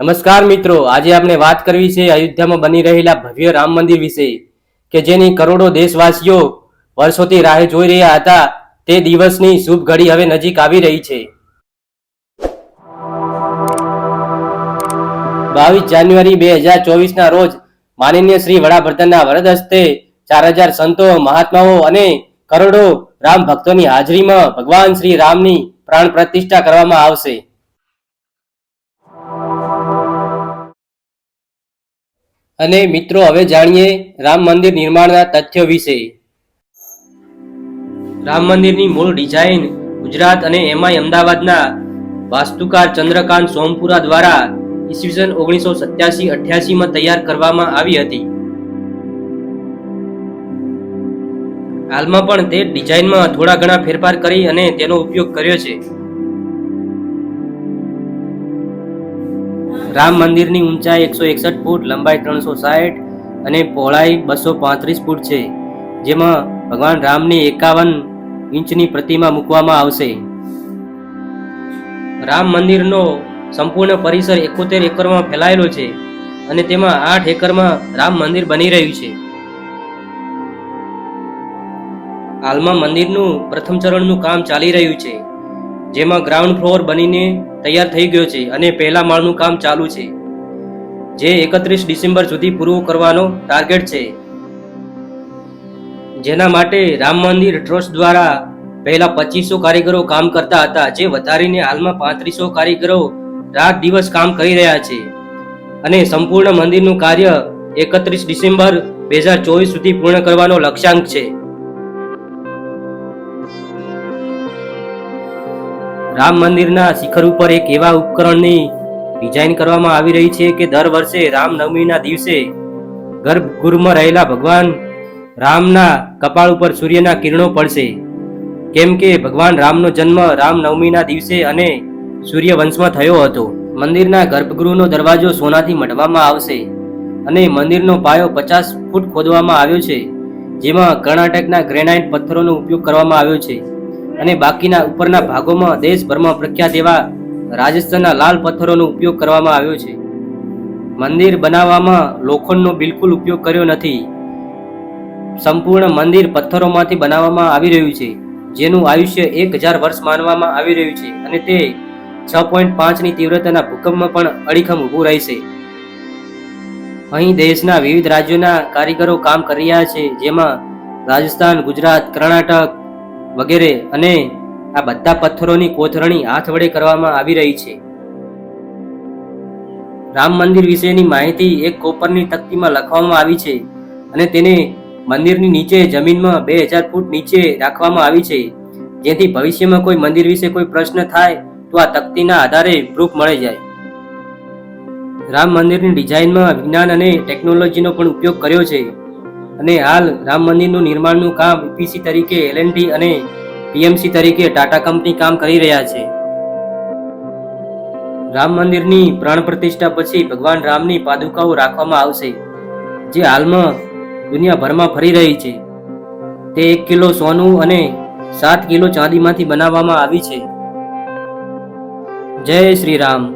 નમસ્કાર મિત્રો, આજે આપણે વાત કરવી છે અયોધ્યામાં બની રહેલા ભવ્ય રામ મંદિર વિશે, કે જેની કરોડો દેશવાસીઓ વર્ષોથી રાહ જોઈ રહ્યા હતા, તે દિવસની શુભ ઘડી હવે નજીક આવી રહી છે. બાવીસ જાન્યુઆરી બે હજાર ચોવીસના રોજ, માનનીય શ્રી વડાપ્રધાનના વરદ હસ્તે ચાર હજાર સંતો, મહાત્માઓ અને કરોડો રામ ભક્તોની હાજરીમાં ભગવાન શ્રી રામની પ્રાણ પ્રતિષ્ઠા કરવામાં આવશે. અને મિત્રો, હવે જાણીએ રામ મંદિર નિર્માણના તથ્ય વિશે. રામ મંદિરની મૂળ ડિઝાઇન ગુજરાત અને એમાંય અમદાવાદના વાસ્તુકાર ચંદ્રકાંત સોમપુરા દ્વારા ઈસવીસન ઓગણીસો સત્યાસી અઠ્યાસીમાં તૈયાર કરવામાં આવી હતી. હાલમાં પણ તે ડિઝાઇનમાં થોડા ઘણા ફેરફાર કરી અને તેનો ઉપયોગ કર્યો છે. રામ મંદિરની ઊંચાઈ એકસો એકસઠ ફૂટ, લંબાઈ ત્રણસો સાઠ અને પહોળાઈ બસો પાંત્રીસ ફૂટ છે, જેમાં ભગવાન રામની એકાવન ઇંચની પ્રતિમા મૂકવામાં આવશે. રામ મંદિરનો સંપૂર્ણ પરિસર એકોતેર એકરમાં ફેલાયેલો છે અને તેમાં આઠ એકરમાં રામ મંદિર બની રહ્યું છે. હાલમાં મંદિરનું પ્રથમ ચરણનું કામ ચાલી રહ્યું છે, જેમાં ગ્રાઉન્ડ ફ્લોર બનીને તૈયાર થઈ ગયો છે અને પહેલા માળનું કામ ચાલુ છે. જે એકત્રીસ ડિસેમ્બર સુધી પૂરું કરવાનો ટાર્ગેટ છે. જેના માટે રામ મંદિર ટ્રસ્ટ દ્વારા પહેલા પચીસો કારીગરો કામ કરતા હતા, જે વધારીને હાલમાં પાંત્રીસો કારીગરો રાત દિવસ કામ કરી રહ્યા છે. અને સંપૂર્ણ મંદિરનું કાર્ય એકત્રીસ ડિસેમ્બર બે હજાર ચોવીસ સુધી પૂર્ણ કરવાનો લક્ષ્યાંક છે. રામ મંદિરના શિખર ઉપર એક એવા ઉપકરણની ડિઝાઇન કરવામાં આવી રહી છે કે દર વર્ષે રામનવમીના દિવસે ગર્ભગૃહમાં રહેલા ભગવાન રામના કપાળ ઉપર સૂર્યના કિરણો પડશે. કેમ કે ભગવાન રામનો જન્મ રામનવમીના દિવસે અને સૂર્યવંશમાં થયો હતો. મંદિરના ગર્ભગૃહનો દરવાજો સોનાથી મઢવામાં આવશે અને મંદિરનો પાયો પચાસ ફૂટ ખોદવામાં આવ્યો છે, જેમાં કર્ણાટકના ગ્રેનાઇટ પથ્થરોનો ઉપયોગ કરવામાં આવ્યો છે. અને બાકીના ઉપરના ભાગોમાં દેશભરમાં પ્રખ્યાત એવા રાજસ્થાનના લાલ પથ્થરોનો ઉપયોગ કરવામાં આવ્યો છે. મંદિર બનાવવામાં લોખંડનો બિલકુલ ઉપયોગ કર્યો નથી. સંપૂર્ણ મંદિર પથ્થરોમાંથી બનાવવામાં આવી રહ્યું છે, જેનું આયુષ્ય એક હજાર વર્ષ માનવામાં આવી રહ્યું છે અને તે છ પોઈન્ટ પાંચની તીવ્રતાના ભૂકંપમાં પણ અડીખમ ઊભું રહેશે. અહીં દેશના વિવિધ રાજ્યોના કારીગરો કામ કરી રહ્યા છે, જેમાં રાજસ્થાન, ગુજરાત, કર્ણાટક વગેરે અને આ બધા પથ્થરોની કોથરણી હાથ વડે કરવામાં આવી રહી છે. રામ મંદિર વિશેની માહિતી એક કોપરની તકતીમાં લખવામાં આવી છે અને તેને મંદિરની નીચે જમીનમાં બે હજાર ફૂટ નીચે રાખવામાં આવી છે. જેથી ભવિષ્યમાં કોઈ મંદિર વિશે કોઈ પ્રશ્ન થાય તો આ તકતીના આધારે પ્રૂફ મળી જાય. રામ મંદિરની ડિઝાઇનમાં વિજ્ઞાન અને ટેકનોલોજીનો પણ ઉપયોગ કર્યો છે. અને હાલ રામ મંદિરનું નિર્માણનું કામ ઈપીસી તરીકે એલએનટી અને પીએમસી તરીકે ટાટા કંપની કામ કરી રહ્યા છે. રામ મંદિરની પ્રાણ પ્રતિષ્ઠા પછી ભગવાન રામની પાદુકાઓ રાખવામાં આવશે, જે હાલમાં દુનિયાભરમાં ફરી રહી છે. તે એક કિલો સોનું અને સાત કિલો ચાંદીમાંથી બનાવવામાં આવી છે. જય શ્રી રામ.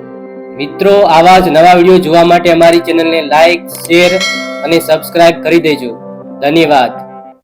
મિત્રો, આવા જ નવા વીડિયો જોવા માટે અમારી ચેનલને લાઈક, શેર અને સબસ્ક્રાઇબ કરી દેજો. ધન્યવાદ.